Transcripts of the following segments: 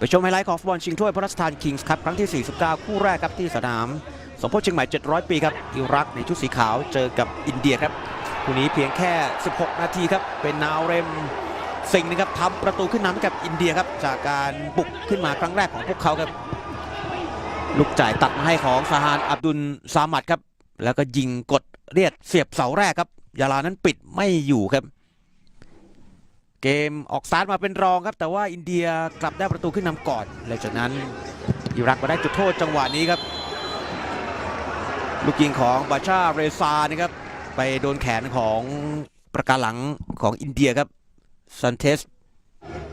ไปชมไฮไลท์ของฟุตบอลชิงถ้วยพระราชทานคิงส์ครับครั้งที่ 49 คู่แรกครับที่สนาม สมโพธิเชียงใหม่ 700 ปีครับอิรักในชุดสีขาวเจอกับอินเดียครับคู่นี้เพียงแค่ 16 นาทีครับเป็นนาวเรมสิงห์นะครับทำประตูขึ้นนำให้กับอินเดียครับจากการบุกขึ้นมาครั้งแรกของพวกเขาครับลูกจ่ายตัดมาให้ของซาฮานอับดุลซามัดครับแล้วก็ยิงกดเรียดเสียบเสาแรกครับยาลานั้นปิดไม่อยู่ครับ เกมออกสตาร์ทมาเป็นรองครับ แต่ว่าอินเดียกลับได้ประตูขึ้นนำก่อนหลังจากนั้นอิรักมาได้จุดโทษจังหวะนี้ครับ ลูกยิงของบาชาเรซานะครับไปโดนแขนของประการหลังของอินเดียครับซันเทส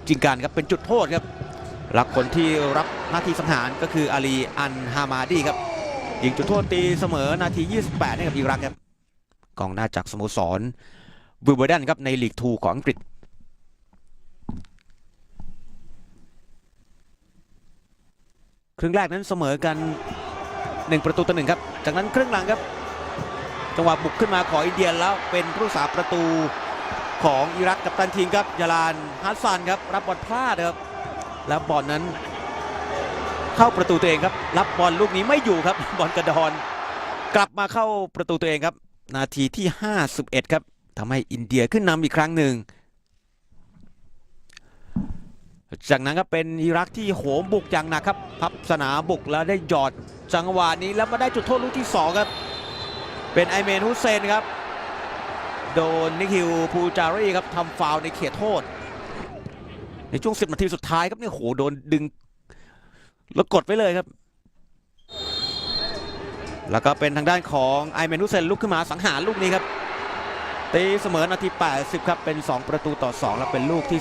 จิงการครับเป็นจุดโทษครับหลักคนที่รับหน้าที่สังหารก็คืออาลีอันฮามาดีครับยิงจุดโทษตีเสมอนาที 28 ให้กับอิรักครับกองหน้าจากสโมสรบูเบอร์ดันครับในลีกทูของอังกฤษ ครึ่งแรกนั้นเสมอกัน 1 ประตูต่อหนึ่งครับ จากนั้นครึ่งหลังครับ จังหวะบุกขึ้นมาของอินเดียแล้วเป็นผู้รักษาประตูของอิรักกับตันทีมครับยาลานฮัสซันครับรับบอลพลาดครับ แล้วบอลนั้น เข้าประตูตัวเองครับ รับบอลลูกนี้ไม่อยู่ครับ บอลกระดอน กลับมาเข้าประตูตัวเองครับ นาทีที่ 51 ครับทำให้อินเดียขึ้นนำอีกครั้งหนึ่ง จากนั้นก็เป็นอิรักที่โหมบุกอย่างหนักครับพับสนามบุกแล้วได้หยอดจังหวะนี้แล้วมาได้จุดโทษลูกที่ 2 ครับ เป็นไอเมนฮุเซนครับ โดนนิคิวพูจารีครับทำฟาวในเขตโทษ ในช่วง 10 นาทีสุดท้ายครับเนี่ยโหโดนดึง แล้วกดไว้เลยครับ แล้วก็เป็นทางด้านของไอเมนฮุเซนลุกขึ้นมาสังหารลูกนี้ครับ ตีเสมอนาที 80 ครับเป็น 2 ประตูต่อ 2 แล้วเป็นลูกที่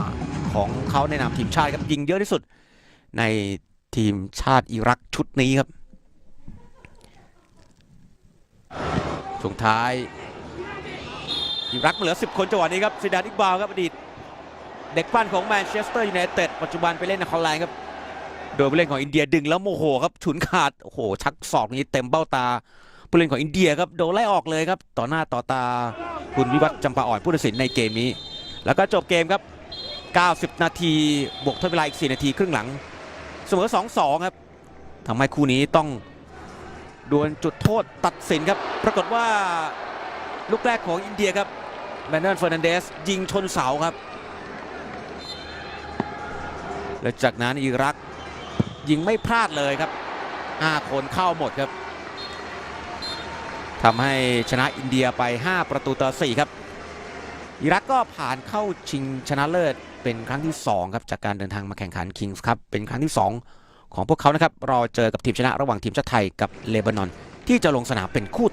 15 ของเขาในนามทีมชาติครับยิงเยอะที่สุดในทีมชาติอิรักชุดนี้ครับช่วงท้ายอิรักเหลือ 10 คนจังหวะนี้ครับซิดานอิกบาลครับอดีตเด็กปั้นของแมนเชสเตอร์ยูไนเต็ดปัจจุบันไปเล่นในคอลแลน์ครับ โดยผู้เล่นของอินเดียดึงแล้วโมโหครับฉุนขาดโอ้โหชักศอกนี้เต็มเบ้าตาผู้เล่นของอินเดียครับโดนไล่ออกเลยครับ ต่อหน้าต่อตา คุณวิวัฒน์จำปาอ่อนผู้ตัดสินในเกมนี้ แล้วก็จบเกมครับ 90 นาทีบวกทดเวลาอีก 4 นาทีครึ่งหลัง เสมอ 2-2 ครับทำให้คู่นี้ต้องดวลจุดโทษตัดสินครับ ปรากฏว่าลูกแรกของอินเดียครับแมนเนลเฟอร์นันเดสยิงชนเสาครับ และจากนั้นอิรักยิงไม่พลาดเลยครับ 5 คนเข้าหมดครับ ทำให้ชนะอินเดียไป 5 ประตูต่อ 4 ครับ อิรักก็ผ่านเข้าชิงชนะเลิศเป็นครั้งที่ 2 ครับ จากการเดินทางมาแข่งขันคิงส์ครับเป็นครั้งที่ 2 ของพวกเขานะครับรอเจอกับทีมชนะระหว่างทีมชาติไทยกับเลบานอน ที่จะลงสนามเป็นคู่